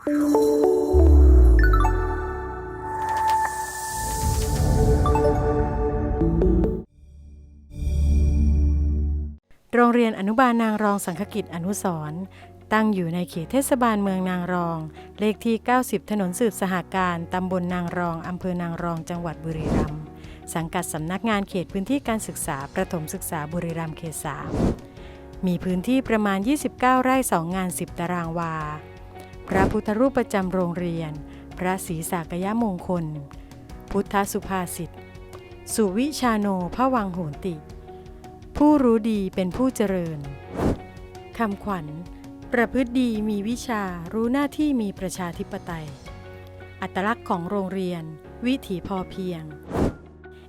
โรงเรียนอนุบาลนางรองสังคกิจอนุสรณ์ตั้งอยู่ในเขตเทศบาลเมืองนางรอง เลขที่ 90 ถนนสืบสหการ ตำบลนางรอง อำเภอนางรอง จังหวัดบุรีรัมย์ สังกัดสำนักงานเขตพื้นที่การศึกษา ประถมศึกษาบุรีรัมย์เขต 3 มีพื้นที่ประมาณ 29 ไร่ 2 งาน 10 ตารางวา พระพุทธรูปประจำโรงเรียน พระศรีสากยมงคล พุทธสุภาษิต สุวิชาโนพระวังโหนติ ผู้รู้ดีเป็นผู้เจริญ คำขวัญ ประพฤติดีมีวิชารู้หน้าที่มีประชาธิปไตย อัตลักษณ์ของโรงเรียน วิถีพอเพียง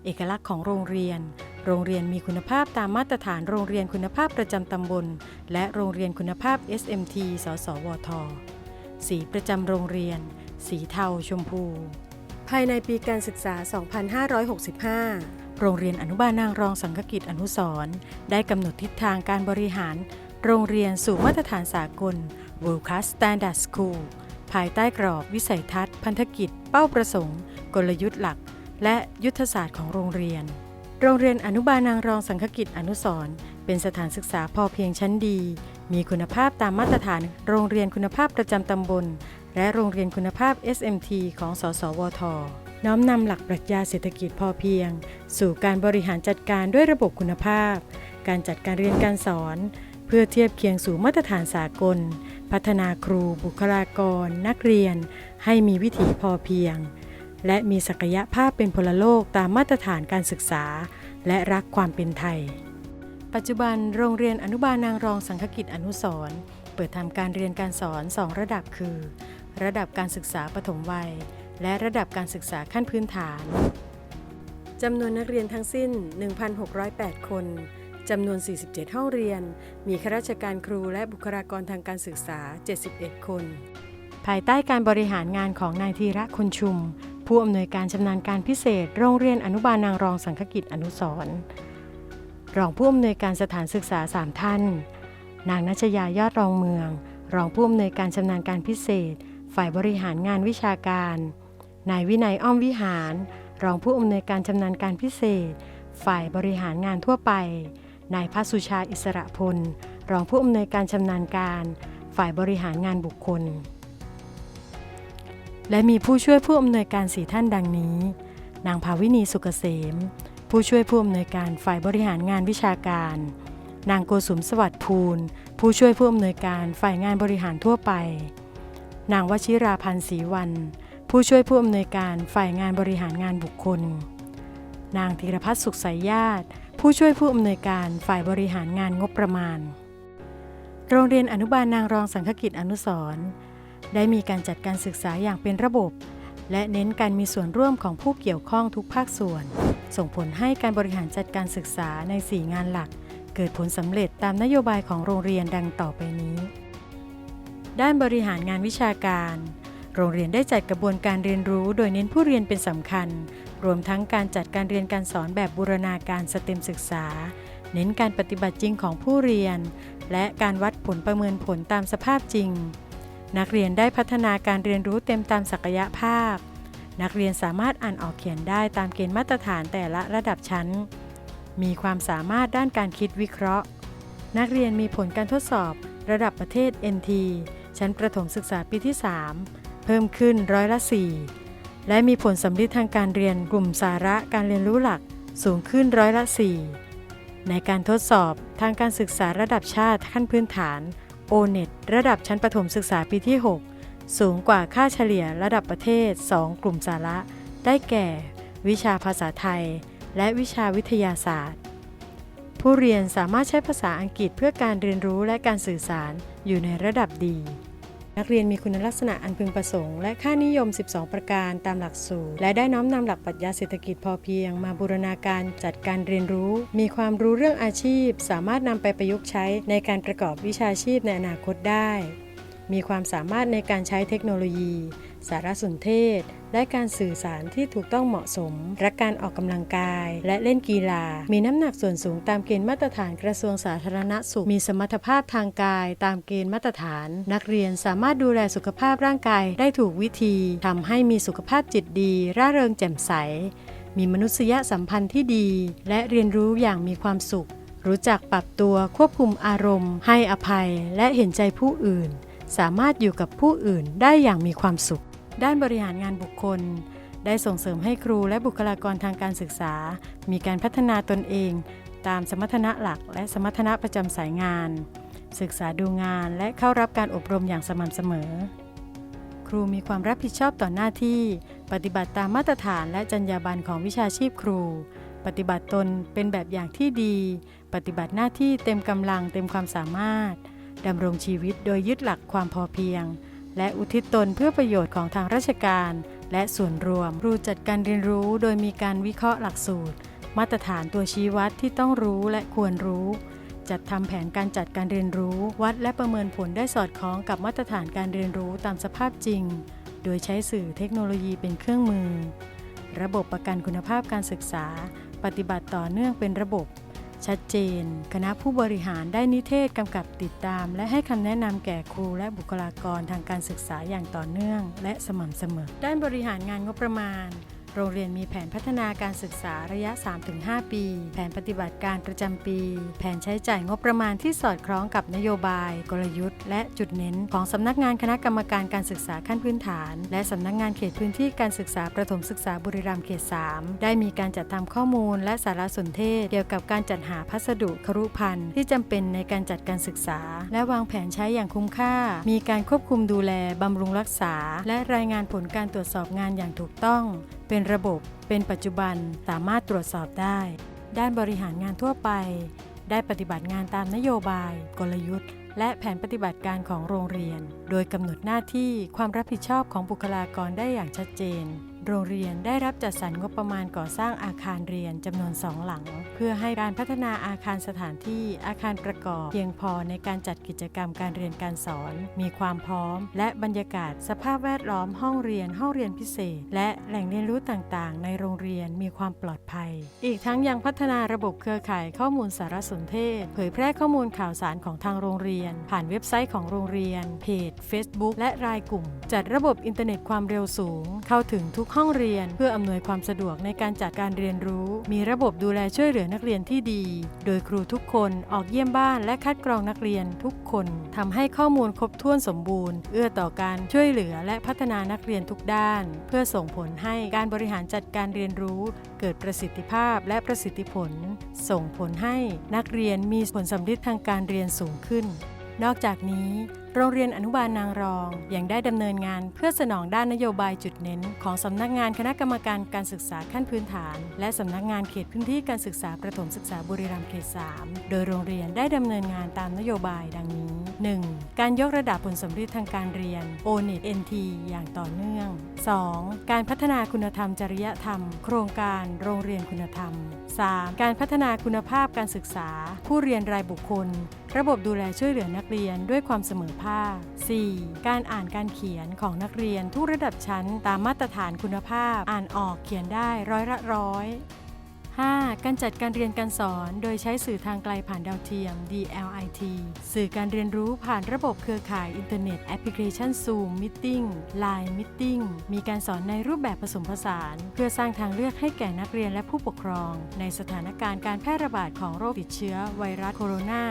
เอกลักษณ์ของโรงเรียนโรงเรียนมีคุณภาพตามมาตรฐานโรงเรียนคุณภาพประจำตำบล และโรงเรียนคุณภาพ SMT สสวท สีประจำโรงเรียน สีเทาชมพู ภายในปีการศึกษา 2565 โรงเรียนอนุบาลนางรองสังคกิจอนุสรณ์ได้กำหนดทิศทางการบริหาร โรงเรียนสู่มาตรฐานสากล World Class Standard School ภายใต้กรอบวิสัยทัศน์ พันธกิจ เป้าประสงค์ กลยุทธ์หลัก และยุทธศาสตร์ของโรงเรียน โรงเรียนอนุบาลนางรองสังคกิจอนุสรณ์เป็นสถานศึกษาพอเพียงชั้นดี มีคุณภาพตามมาตรฐานโรงเรียนคุณภาพประจำตำบล และโรงเรียนคุณภาพ SMT ของ สสวท น้อมนำหลักปรัชญาเศรษฐกิจพอเพียง สู่การบริหารจัดการด้วยระบบคุณภาพ การจัดการเรียนการสอน เพื่อเทียบเคียงสู่มาตรฐานสากล พัฒนาครู บุคลากร นักเรียน ให้มีวิถีพอเพียง และมีศักยภาพเป็นพลโลกตามมาตรฐานการศึกษา และรักความเป็นไทย ปัจจุบันโรงเรียนอนุบาลนางรองสังคกิจอนุสร์เปิดทำการเรียนการสอน 2 ระดับคือ ระดับการศึกษาปฐมวัย และระดับการศึกษาขั้นพื้นฐานจำนวนนักเรียนทั้งสิ้น 1,608 คนจำนวน 47 ห้องเรียน มีข้าราชการครูและบุคลากรทางการศึกษา 71 คน ภายใต้การบริหารงานของนายธีระคนชุม ผู้อำนวยการชำนาญการพิเศษ โรงเรียนอนุบาลนางรองสังคกิจอนุสร์ รองผู้อำนวยการสถานศึกษา 3 ท่าน นางนัชยายอดรองเมือง รองผู้อำนวยการชำนาญการพิเศษ ฝ่ายบริหารงานวิชาการ นายวินัยอ้อมวิหาร รองผู้อำนวยการชำนาญการพิเศษ ฝ่ายบริหารงานทั่วไป นายพัสุชาอิสระพล รองผู้อำนวยการชำนาญการ ฝ่ายบริหารงานบุคคล และมีผู้ช่วยผู้อำนวยการสี่ท่านดังนี้ นางภาวินีสุกเกษม ผู้ช่วยผู้อำนวยการฝ่ายบริหารงานวิชาการ นางโกสุมสวัสดิ์ภูล ผู้ช่วยผู้อำนวยการฝ่ายงานบริหารทั่วไป นางวชิราพันธ์ศรีวัน ผู้ช่วยผู้อำนวยการฝ่ายงานบริหารงานบุคคล นางธีรพัฒน์สุขสายญาติ ผู้ช่วยผู้อำนวยการฝ่ายบริหารงานงบประมาณ โรงเรียนอนุบาลนางรองสังคกิจอนุสรได้มีการจัดการศึกษาอย่างเป็นระบบ และเน้นการมีส่วนร่วมของผู้เกี่ยวข้องทุกภาคส่วน ส่งผลให้การบริหารจัดการศึกษาใน 4 งานหลัก เกิดผลสำเร็จตามนโยบายของโรงเรียนดังต่อไปนี้ ด้านบริหารงานวิชาการ โรงเรียนได้จัดกระบวนการเรียนรู้ โดยเน้นผู้เรียนเป็นสำคัญ รวมทั้งการจัดการเรียนการสอนแบบบูรณาการสเต็มศึกษา เน้นการปฏิบัติจริงของผู้เรียน และการวัดผลประเมินผลตามสภาพจริง นักเรียนได้พัฒนาการเรียนรู้เต็มตามศักยภาพ นักเรียนสามารถอ่านออกเขียนได้ตามเกณฑ์มาตรฐานแต่ละระดับชั้น มีความสามารถด้านการคิดวิเคราะห์ นักเรียนมีผลการทดสอบ ระดับประเทศ NT ชั้นประถมศึกษาปีที่ 3 เพิ่มขึ้นร้อยละ 4 และมีผลสำลิดทางการเรียนกลุ่มสาระการเรียนรู้หลักสูงขึ้นร้อยละ 4 ในการทดสอบทางการศึกษาระดับชาติขั้นพื้นฐาน O-NET ระดับชั้นประถมศึกษาปีที่ 6 สูงกว่าค่าเฉลี่ยระดับประเทศ 2 กลุ่มสาระ ได้แก่ วิชาภาษาไทย และวิชาวิทยาศาสตร์ ผู้เรียนสามารถใช้ภาษาอังกฤษเพื่อการเรียนรู้และการสื่อสารอยู่ในระดับดี นักเรียนมีคุณลักษณะอันพึงประสงค์ และค่านิยม 12 ประการตามหลักสูตร และได้น้อมนำหลักปรัชญาเศรษฐกิจพอเพียง มาบูรณาการจัดการเรียนรู้ มีความรู้เรื่องอาชีพ สามารถนำไปประยุกต์ใช้ในการประกอบวิชาชีพในอนาคตได้ มีความสามารถในการใช้เทคโนโลยี สารสนเทศ และการสื่อสารที่ถูกต้องเหมาะสม รักการออกกำลังกาย และเล่นกีฬา มีน้ำหนักส่วนสูงตามเกณฑ์มาตรฐานกระทรวงสาธารณสุข มีสมรรถภาพทางกาย ตามเกณฑ์มาตรฐาน นักเรียนสามารถดูแลสุขภาพร่างกายได้ถูกวิธีทำให้มีสุขภาพจิตดี ร่าเริงแจ่มใส มีมนุษยสัมพันธ์ที่ดี และเรียนรู้อย่างมีความสุข รู้จักปรับตัวควบคุมอารมณ์ ให้อภัย และเห็นใจผู้อื่น สามารถอยู่กับผู้อื่นได้อย่างมีความสุข ด้านบริหารงานบุคคล ได้ส่งเสริมให้ครูและบุคลากรทางการศึกษา มีการพัฒนาตนเอง ตามสมรรถนะหลักและสมรรถนะประจำสายงาน ศึกษาดูงานและเข้ารับการอบรมอย่างสม่ำเสมอ ครูมีความรับผิดชอบต่อหน้าที่ ปฏิบัติตามมาตรฐานและจรรยาบรรณของวิชาชีพครู ปฏิบัติตนเป็นแบบอย่างที่ดี ปฏิบัติหน้าที่เต็มกำลังเต็มความสามารถ ดำรงชีวิตโดยยึดหลักความพอเพียง และอุทิศตนเพื่อประโยชน์ของทางราชการ และส่วนรวมครูจัดการเรียนรู้โดยมีการวิเคราะห์หลักสูตร มาตรฐานตัวชี้วัดที่ต้องรู้และควรรู้ จัดทำแผนการจัดการเรียนรู้วัดและประเมินผลได้สอดคล้องกับมาตรฐานการเรียนรู้ตามสภาพจริง โดยใช้สื่อเทคโนโลยีเป็นเครื่องมือ ระบบประกันคุณภาพการศึกษา ปฏิบัติต่อเนื่องเป็นระบบ ชัดเจน คณะผู้บริหารได้นิเทศกำกับติดตาม และให้คำแนะนำแก่ครูและบุคลากรทางการศึกษาอย่างต่อเนื่อง และสม่ำเสมอ ด้านบริหารงานงบประมาณ โรงเรียนมีแผนพัฒนาการศึกษาระยะ 3-5 ปี แผนปฏิบัติการประจำปี แผนใช้จ่ายงบประมาณที่สอดคล้องกับนโยบาย กลยุทธ์ และจุดเน้น ของสำนักงานคณะกรรมการการศึกษาขั้นพื้นฐาน และสำนักงานเขตพื้นที่การศึกษาประถมศึกษาบุรีรัมย์เขต 3 ได้มีการจัดทำข้อมูล และสารสนเทศ เกี่ยวกับการจัดหาพัสดุครุภัณฑ์ที่จำเป็นในการจัดการศึกษา และวางแผนใช้อย่างคุ้มค่า มีการควบคุมดูแลบำรุงรักษา และรายงานผลการตรวจสอบงานอย่างถูกต้อง เป็นระบบเป็นปัจจุบันสามารถตรวจสอบได้ ด้านบริหารงานทั่วไป ได้ปฏิบัติงานตามนโยบาย กลยุทธ์ และแผนปฏิบัติการของโรงเรียน โดยกำหนดหน้าที่ความรับผิดชอบของบุคลากรได้อย่างชัดเจน โรงเรียนได้รับจัดสรรงบประมาณก่อสร้างอาคารเรียนจำนวนสองหลัง พื่อให้การพัฒนาอาคารสถานที่อาคารประกอบ เพียงพอในการจัดกิจกรรมการเรียนการสอน มีความพร้อม และบรรยากาศ สภาพแวดล้อมห้องเรียนห้องเรียนพิเศษ และแหล่งเรียนรู้ต่างๆ ในโรงเรียนมีความปลอดภัย อีกทั้งยังพัฒนาระบบเครือข่ายข้อมูลสารสนเทศ เผยแพร่ข้อมูลข่าวสารของทางโรงเรียน ผ่านเว็บไซต์ของโรงเรียน เพจ Facebook และรายกลุ่ม จัดระบบอินเทอร์เน็ตความเร็วสูง เข้าถึงทุกห้องเรียน เพื่ออำนวยความสะดวกในการจัดการเรียนรู้ มีระบบดูแลช่วยเหลือนักเรียนที่ดี โดยครูทุกคนออกเยี่ยมบ้านและคัดกรองนักเรียนทุกคนทำให้ข้อมูลครบถ้วนสมบูรณ์ เอื้อต่อการช่วยเหลือและพัฒนานักเรียนทุกด้าน เพื่อส่งผลให้การบริหารจัดการเรียนรู้ เกิดประสิทธิภาพและประสิทธิผล ส่งผลให้นักเรียนมีผลสำลิดทางการเรียนสูงขึ้น นอกจากนี้ โรงเรียนอนุบาลนางรองอยังได้ดำเนินงานเพื่อสนองด้านนโยบายจุดเน้น ของสำนักงานคณะกรรมการการศึกษาขั้นพื้นฐาน และสำนักงานเขตพื้นที่การศึกษาประถมศึกษาบุรีรัมย์เขต 3 โดยโรงเรียนได้ดำเนินงานตามนโยบายดังนี้ 1. การยกระดับผลสำลิดทางการเรียน o n e t NT อย่างต่อเนื่อง 2. การพัฒนาคุณธรรมจริยธรรม โครงการโรงเรียนคุณธรรม 3. การพัฒนาคุณภาพการศึกษา ผู้เรียนรายบุคคล ระบบดูแลช่วยเหลือนักเรียนด้วยความเสมอภาค 4. การอ่านการเขียนของนักเรียนทุกระดับชั้นตามมาตรฐานคุณภาพ อ่านออกเขียนได้ร้อยละร้อย 5. การจัดการเรียนการสอน โดยใช้สื่อทางไกลผ่านดาวเทียม DLIT สื่อการเรียนรู้ผ่านระบบเครือข่ายอินเทอร์เน็ตแอปพลิเคชัน Zoom Meeting Line Meeting มีการสอนในรูปแบบผสมผสาน เพื่อสร้างทางเลือกให้แก่นักเรียนและผู้ปกครอง ในสถานการณ์การแพร่ระบาดของโรคติดเชื้อไวรัสโคโรนา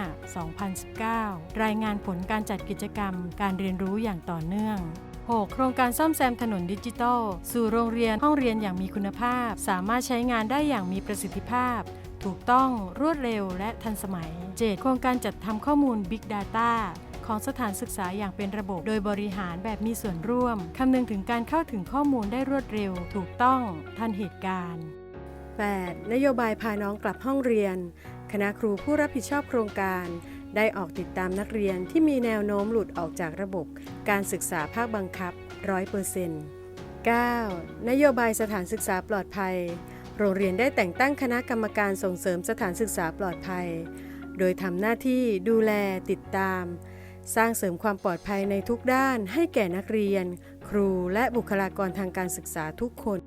2019 รายงานผลการจัดกิจกรรม การเรียนรู้อย่างต่อเนื่อง 6. โครงการซ่อมแซมถนนดิจิทัล สู่โรงเรียนห้องเรียนอย่างมีคุณภาพ สามารถใช้งานได้อย่างมีประสิทธิภาพ ถูกต้องรวดเร็วและทันสมัย 7. โครงการจัดทำข้อมูล Big Data ของสถานศึกษาอย่างเป็นระบบ โดยบริหารแบบมีส่วนร่วม คำนึงถึงการเข้าถึงข้อมูลได้รวดเร็ว ถูกต้องทันเหตุการณ์ 8. นโยบายพาน้องกลับห้องเรียน คณะครูผู้รับผิดชอบโครงการ ได้ออกติดตามนักเรียนที่มีแนวโน้มหลุดออกจากระบบ การศึกษาภาคบังคับ 100% 9. นโยบายสถานศึกษาปลอดภัย โรงเรียนได้แต่งตั้งคณะกรรมการส่งเสริมสถานศึกษาปลอดภัย โดยทำหน้าที่ดูแลติดตาม สร้างเสริมความปลอดภัยในทุกด้านให้แก่นักเรียน ครูและบุคลากรทางการศึกษาทุกคน